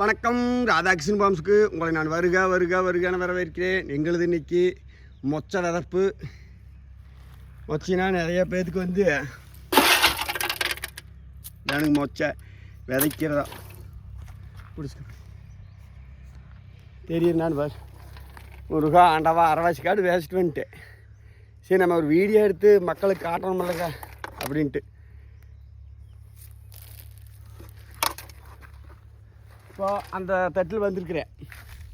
வணக்கம் ராதாகிருஷ்ணன் பாம்ஸுக்கு உங்களை நான் வருக வருக வருகன்னு வரவேற்கிறேன். எங்களது இன்றைக்கி மொச்ச விதப்பு. மொச்சினா நிறைய பேர்த்துக்கு வந்து எனக்கு மொச்சை விதைக்கிறதா. பிடிச்சி தெரியும் நான் பார் முருகா ஆண்டவா அரைவாசி காடு வேஸ்ட்டு வந்துட்டு சரி நம்ம ஒரு வீடியோ எடுத்து மக்களுக்கு காட்டணும் இல்லைங்க அப்படின்ட்டு. இப்போ அந்த தட்டில் வந்திருக்கிறேன்.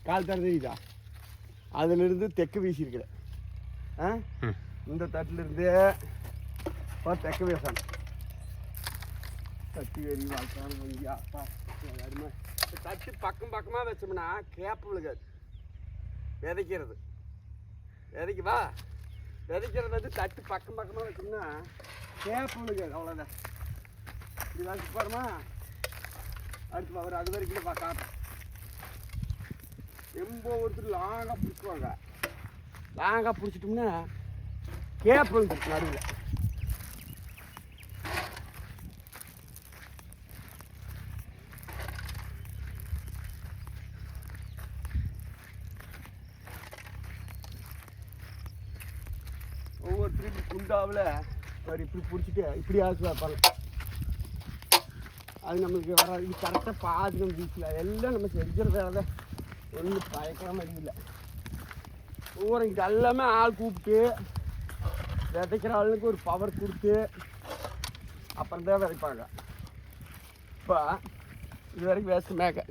கால் தர தெரியுதா? அதிலிருந்து தெற்கு வீசியிருக்கிறேன். ஆ. இந்த தட்டிலிருந்து இப்போ தெற்கு வீசணும். தட்டி வெறி அப்பா அருமை இந்த தட்டு பக்கம் பக்கமாக வச்சோம்னா கேப்பு விழுகாது. விதைக்கிறது. விதைக்கு வா. விதைக்கிறது வந்து தட்டு பக்கம் பக்கமாக வச்சோம்னா கேப்பு விழுகாது. அவ்வளோதான் இப்படி வச்சு போகிறோமா அடுத்து அவர் அது வரைக்கும் பா காட்டும் ஒருத்தர் லாங்காக பிடிச்சுவாங்க லாங்காக பிடிச்சிட்டோம்னா கேப் வந்துருக்கு நடுவில். ஒவ்வொருத்தரும் குண்டாவில் அவர் இப்படி பிடிச்சிட்டு இப்படி ஆச்சு அது நம்மளுக்கு வர இது கரெக்டாக பார்த்துக்கணும் பீச்சில் வீட்டில் எல்லாம் நம்ம செஞ்சுறதால ஒன்றும் பயக்கிற மாதிரி இல்லை ஒவ்வொரு எல்லாமே ஆள் கூப்பிட்டு விதைக்கிற ஆளுக்கு ஒரு பவர் கொடுத்து அப்புறம் தான் விதைப்பாங்க. இப்போ இது வரைக்கும் வேஸ்ட் மேக்க.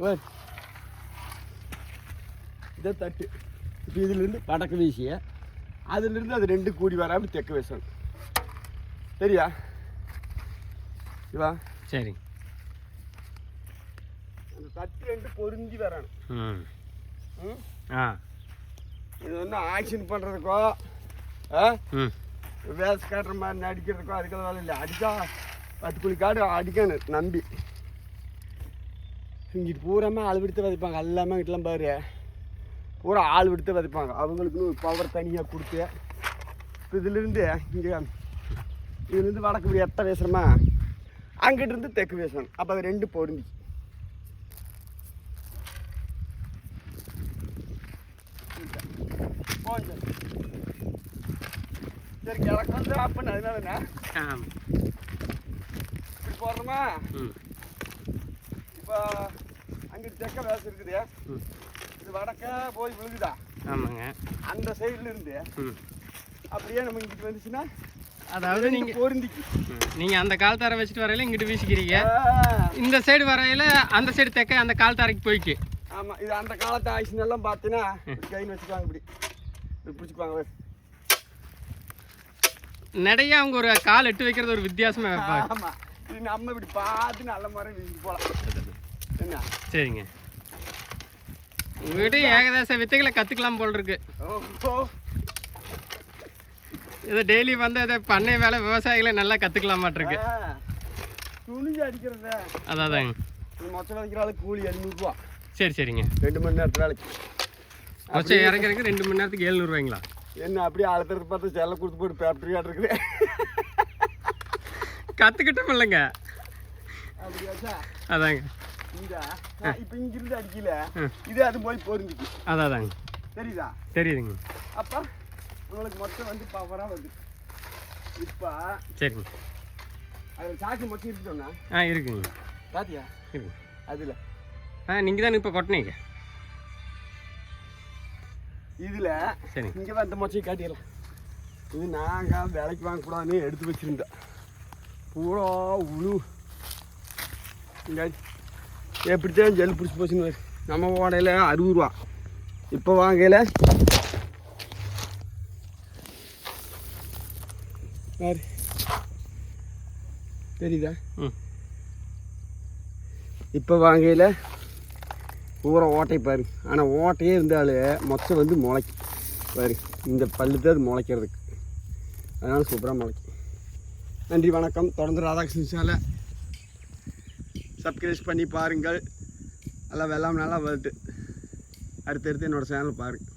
இதே தட்டு. இப்போ இதுலேருந்து வடக்கு வீசிய அதுலேருந்து அது ரெண்டு கூடி வராமல் தெற்கு வீசணும் சரியா? இவா? சரி. வரணும். ம். ம்? ஆ. இது வந்து ஆக்ஷன் பண்ணுறதுக்கோ வேஸ்ட் காட்டுற மாதிரி நடிக்கிறதுக்கோ அதுக்கெல்லாம் வேலை இல்லை. அடித்தா பத்து குழி காடு அடிக்கணும் நம்பி. இங்கிட்டு பூராமே ஆள் விடுத்து விதைப்பாங்க. எல்லாமே இங்கிட்டலாம் பாரு. பூரா ஆள் விடுத்து விதைப்பாங்க. அவங்களுக்குன்னு பவர் தனியாக கொடுத்து இப்போ இதுலேருந்து இங்கே இதுலேருந்து வடக்கு எட்ட பேசுகிறோமா அங்கிட்டு இருந்து தெற்கு பேசணும். அப்போ ரெண்டு பொருந்தி. போங்க சரி கிழக்கு வந்து அப்பன்னு அதனாலண்ணா ஆ இப்படி போடுறோமா இப்போ அங்கிட்டு தெற்க வேசம் இருக்குது இது வடக்க போய் விழுகுதா ஆமாங்க அந்த சைடுல இருந்து அப்படியே நம்ம இங்கிட்டு வந்துச்சுன்னா அதாவது நீங்கள் பொருந்திக்கு நீங்கள் அந்த கால் தர வச்சுட்டு வரையில இங்கிட்டு வீசிக்கிறீங்க. இந்த சைடு வரையில அந்த சைடு தெக்க அந்த கால் தரைக்கு போய்க்கு. ஆமா இது அந்த காலத்து ஆயுஷன் எல்லாம் பார்த்தீங்கன்னா கைன்னு வச்சுக்குவாங்க இப்படி. பாரு. நிறைய அவங்க ஒரு கால் எட்டு வைக்கிறது ஒரு வித்தியாசமா வைப்பாங்க. இது நம்ம இப்படி பார்த்து நல்ல வீசி போகலாம் என்ன? சரிங்க. உங்ககிட்ட ஏகദേശ வித்தைகளை கற்றுக்கலாம் போல் இருக்கு. இது டெய்லி வந்து அதை பண்ணை வேலை விவசாயிகளை நல்லா கற்றுக்கலாம் மாட்டிருக்கு. துணிஞ்சு அடிக்கிறத. அதாதாங்க இது மொச்சை விதைக்கிற ஆளுக்கு கூலி எழுநூறுபா சரி சரிங்க. ரெண்டு மணி நேரத்து வேலைக்கு கொச்சை இறங்குறதுக்கு ரெண்டு மணி நேரத்துக்கு எழுநூறுவாய்ங்களா என்ன அப்படியே அழுத்துறது பார்த்து செல்ல கொடுத்து போட்டு பேப்பரி இருக்குது கற்றுக்கிட்டோம் இல்லைங்க அதாங்க. இந்த இப்போ இங்கிருந்து அடிக்கல. இது அது போய் பொருந்துச்சு அதாதாங்க தெரியுதா? தெரியுதுங்க. அப்போ உங்களுக்கு மொத்தம் வந்து பவராக வந்து இப்போ சரிங்க. அதில் சாக்கு மொத்தம் இருக்குன்னா ஆ இருக்குங்க. பாத்தியா? இருக்குங்க அதில். ஆ நீங்கள் தானே இப்போ கொட்டினீங்க? இதில் சரிங்க இங்கே வந்து மொச்சையை காட்டிடலாம். இது நாங்கள் விலைக்கு வாங்கக்கூடாதுன்னு எடுத்து வச்சுருந்தோம். பூரா உழு. எப்படித்தான் ஜெல் பிடிச்சி போச்சுன்னு. நம்ம ஓடையில் அறுபது ரூபா. இப்போ வாங்கல. பாரு. தெரியுதா? இப்போ வாங்கையில் பூரா ஓட்டை பாரு. ஆனால் ஓட்டையே இருந்தாலே மொத்தம் வந்து முளைக்கும். பாரு இந்த பல்லு தான் அது முளைக்கிறதுக்கு. அதனால் சூப்பராக முளைக்கும். நன்றி வணக்கம். தொடர்ந்து ராதாகிருஷ்ணன் சாலை சப்ஸ்கிரைப் பண்ணி பாருங்கள். நல்லா வெள்ளாம் நல்லா வருது. அடுத்தடுத்து என்னோடய சேனல் பாருங்கள்